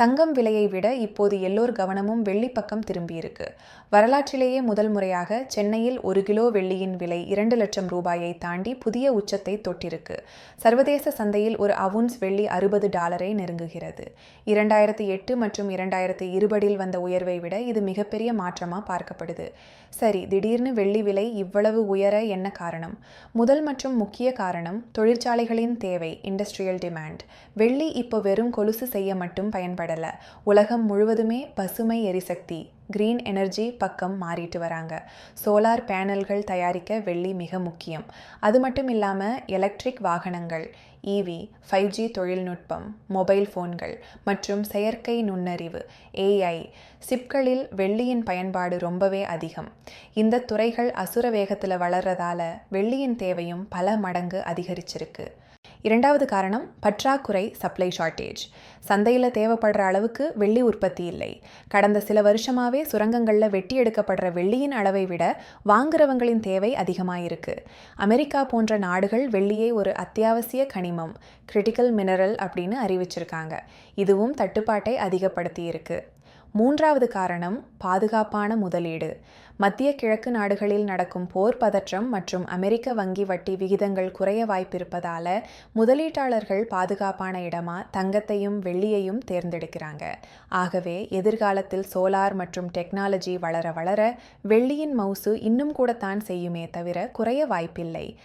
தங்கம் விலையை விட இப்போது எல்லோர் கவனமும் வெள்ளி பக்கம் திரும்பியிருக்கு. வரலாற்றிலேயே முதல் முறையாக சென்னையில் ஒரு கிலோ வெள்ளியின் விலை இரண்டு லட்சம் ரூபாயை தாண்டி புதிய உச்சத்தை தொட்டிருக்கு. சர்வதேச சந்தையில் ஒரு அவுன்ஸ் வெள்ளி அறுபது டாலரை நெருங்குகிறது. இரண்டாயிரத்தி எட்டு மற்றும் இரண்டாயிரத்தி இருபதில் வந்த உயர்வை விட இது மிகப்பெரிய மாற்றமாக பார்க்கப்படுது. சரி திடீர்னு வெள்ளி விலை இவ்வளவு உயர என்ன காரணம்? முதல் மற்றும் முக்கிய காரணம் தொழிற்சாலைகளின் தேவை இண்டஸ்ட்ரியல் டிமாண்ட் வெள்ளி இப்போ வெறும் கொலுசு செய்ய மட்டும் பயன்படல உலகம் முழுவதுமே பசுமை எரிசக்தி கிரீன் எனர்ஜி பக்கம் மாறிட்டு வராங்க. சோலார் பேனல்கள் தயாரிக்க வெள்ளி மிக முக்கியம். அது மட்டும் இல்லாமல் எலக்ட்ரிக் வாகனங்கள் இவி ஃபைவ் ஜி தொழில்நுட்பம் மொபைல் ஃபோன்கள் மற்றும் செயற்கை நுண்ணறிவு ஏஐ சிப்களில் வெள்ளியின் பயன்பாடு ரொம்பவே அதிகம். இந்த துறைகள் அசுர வேகத்தில் வளர்றதால வெள்ளியின் தேவையும் பல மடங்கு அதிகரிச்சிருக்கு. இரண்டாவது காரணம் பற்றாக்குறை சப்ளை ஷார்ட்டேஜ் சந்தையில் தேவைப்படுற அளவுக்கு வெள்ளி உற்பத்தி இல்லை. கடந்த சில வருஷமாகவே சுரங்கங்களில் வெட்டி எடுக்கப்படுற வெள்ளியின் அளவை விட வாங்குறவங்களின் தேவை அதிகமாயிருக்கு. அமெரிக்கா போன்ற நாடுகள் வெள்ளியை ஒரு அத்தியாவசிய கனிமம் கிரிட்டிக்கல் மினரல் அப்படின்னு அறிவிச்சிருக்காங்க. இதுவும் தட்டுப்பாட்டை அதிகப்படுத்தி இருக்கு மூன்றாவது காரணம் பாதுகாப்பான முதலீடு. மத்திய கிழக்கு நாடுகளில் நடக்கும் போர் பதற்றம் மற்றும் அமெரிக்க வங்கி வட்டி விகிதங்கள் குறைய வாய்ப்பிருப்பதால முதலீட்டாளர்கள் பாதுகாப்பான இடமா தங்கத்தையும் வெள்ளியையும் தேர்ந்தெடுக்கிறாங்க. ஆகவே எதிர்காலத்தில் சோலார் மற்றும் டெக்னாலஜி வளர வளர வெள்ளியின் மவுசு இன்னும் கூடத்தான் செய்யுமே தவிர குறைய வாய்ப்பில்லை.